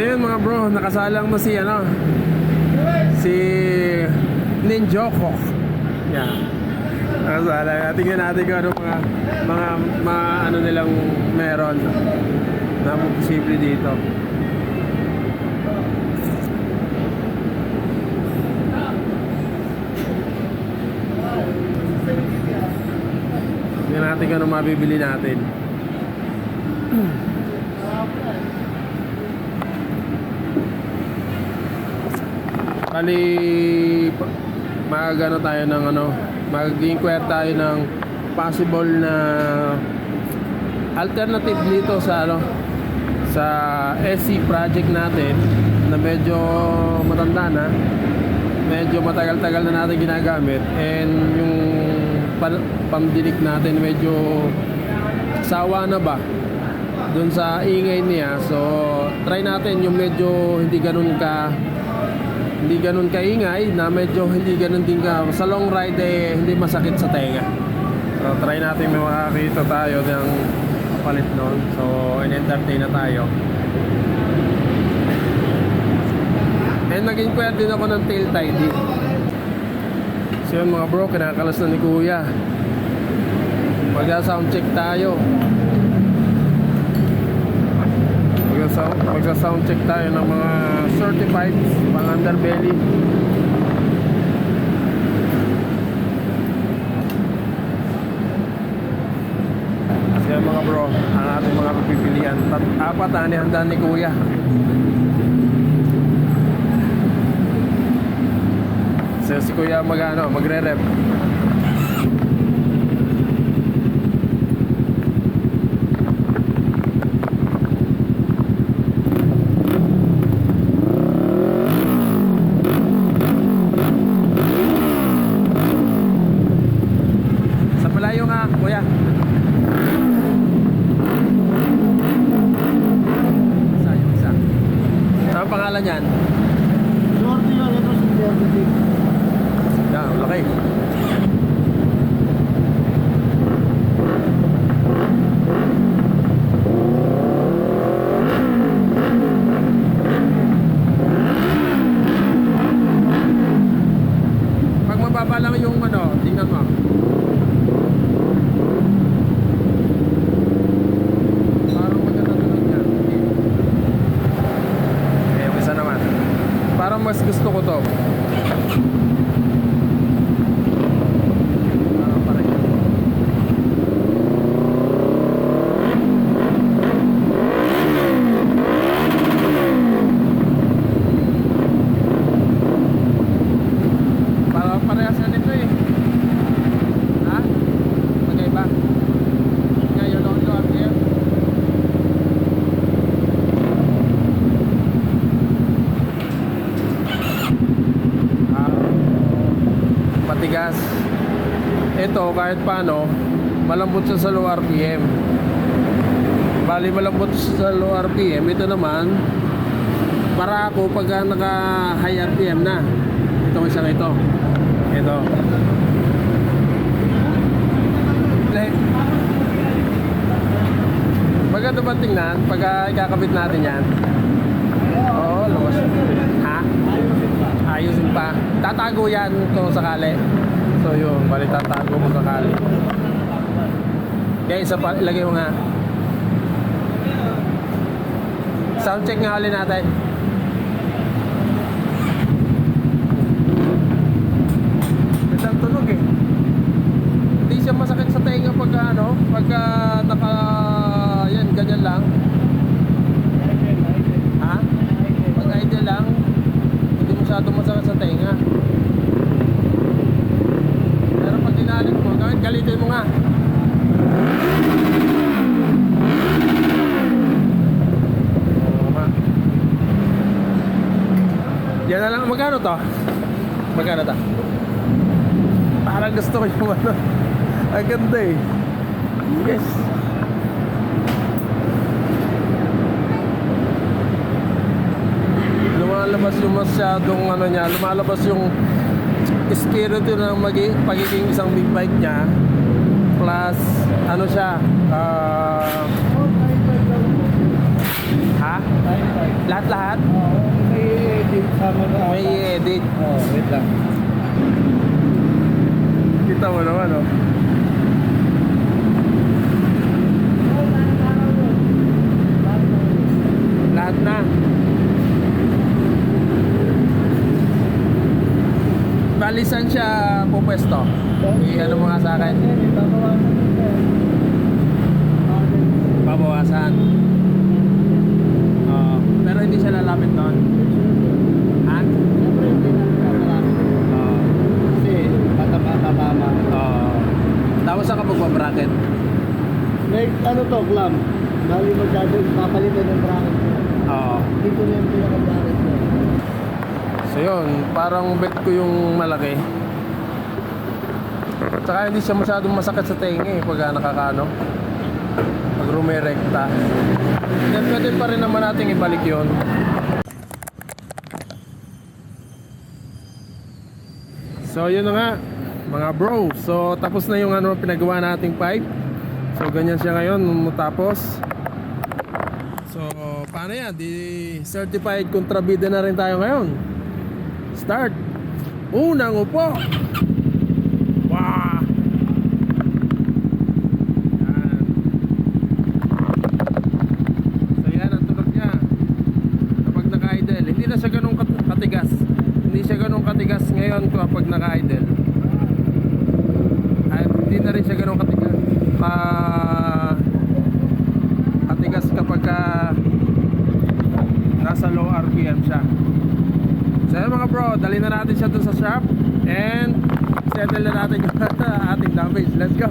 So yun mga bro, nakasalang na si ano si Ninjoko. Yan. Nakasalang. Tingnan natin kung ano mga mga, mga ano nilang meron na posible dito. Tingnan natin kung ano mabibili natin. Bali, mag-ano tayo ng ano, mag-inquire tayo ng possible na alternative dito sa ano sa SC project natin na medyo matanda na medyo matagal-tagal na natin ginagamit and yung pan- pamdinig natin medyo sawa na ba dun sa ingay niya. So try natin yung medyo hindi ganun ka hindi ganun kaingay na medyo hindi ganun din ka sa long ride eh hindi masakit sa tenga. So try natin may makakita tayo ng palit noon so in-entertain na tayo. And nag-inquire din ako ng tail tidy. So yun mga bro kinakalas na ni kuya. Magsa-sound check tayo magsa-sound, magsa-sound check tayo ng mga certified pang underbelly Kasi mga bro, ang ating mga pagpipilian. Tat apat na handa ni Kuya. So, si Kuya mag, ano, magre-rep. Sa malayo nga, Kuya. Isa yung isa. Ano ang pangalan yan? Jordi yun, ito si Jordi. Yan, laki. Pag mababa lang yung ano, tingnan mo. Parang maganda tunog niya. Okay, yung isa naman. Parang mas gusto ko to. Parang pareho. Parang parehas na nito eh. Ha? Magkaiba? Ngayon, low to RPM. Ah, matigas. Ito kahit paano, malambot siya sa low RPM. Bali malambot siya sa low RPM. Ito naman, para ako pag naka high RPM na. Itong isang ito. Ito. Maganda ba tingnan pag ah, ikakabit natin yan? Oo, lumas. Tatago yan kung sakali. So yun, bali tatago kung sakali. Kaya isa pa, ilagay mo nga. Sound check nga ulit natin. Gandang tunog eh. Hindi siya masakit sa tenga pagka ano, pagka naka, yan, ganyan lang. Ha? Pag idle lang, hindi masyado masakit sa tenga. Pero pag dinalit mo, gawin, galitin mo nga. Oo nga. Yan na lang, magkano to? Magkano to? Parang gusto ko yung ano. Ang ganda eh. Yes. Lumalabas yung masyadong ano niya, lumalabas yung spirit yun ng magi, pagiging isang big bike niya. Plus, ano siya, ah, ha? Lahat-lahat? Oo, may sa mga... May edit. Oo, wait lang. Kita mo naman, oh. Lahat na. Bali, saan siya pupwesto? I-ano mo nga sa akin? Babawasan. Oo. pero hindi siya lalapit doon. Ha? Oo. Kasi, matama-tama. Oo. Tapos saan ka magbabracket? May ano to, clam. Bali magdadag, papalitan ng bracket. Oo. Dito na yung pinaka-bracket. So yun, parang bet ko yung malaki. Tsaka hindi siya masyadong masakit sa tenga eh pag nakakano. Pag rumirekta. Then pwede pa rin naman nating ibalik yon. So yun na nga mga bro. So tapos na yung ano pinagawa nating pipe. So ganyan siya ngayon matapos. So paano yan? Di certified kontrabida na rin tayo ngayon. Start. Unang upo. Wow. Yan. So yan ang tunog. Kapag naka-idle, hindi na siya ganun kat- katigas. Hindi siya ganun katigas ngayon kapag naka-idle. Ay, hindi na rin siya ganun katigas. Pa katigas kapag ka nasa low RPM siya. So yun mga bro, dali na natin siya dun sa shop and settle na natin yung ating damage. Let's go!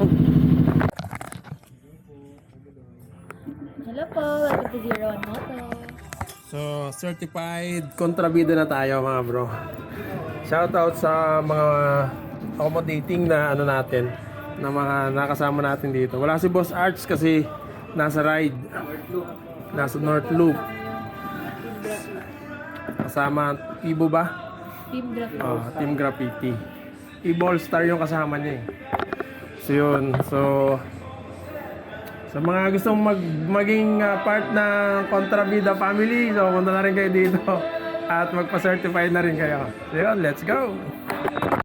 Hello po, welcome to Zero One Moto. So, certified kontrabida na tayo mga bro. Shoutout sa mga accommodating na ano natin, na mga nakasama natin dito. Wala si Boss Arch kasi nasa ride. Nasa North Loop. Kasama Ibo ba? Team Graphic. Oh, Team Graffiti. I-ball star yung kasama niya eh. So yun. So sa mga gustong mag, maging ah, part ng Contrabida family, so punta na rin kayo dito at magpa-certify na rin kayo. So yun, let's go!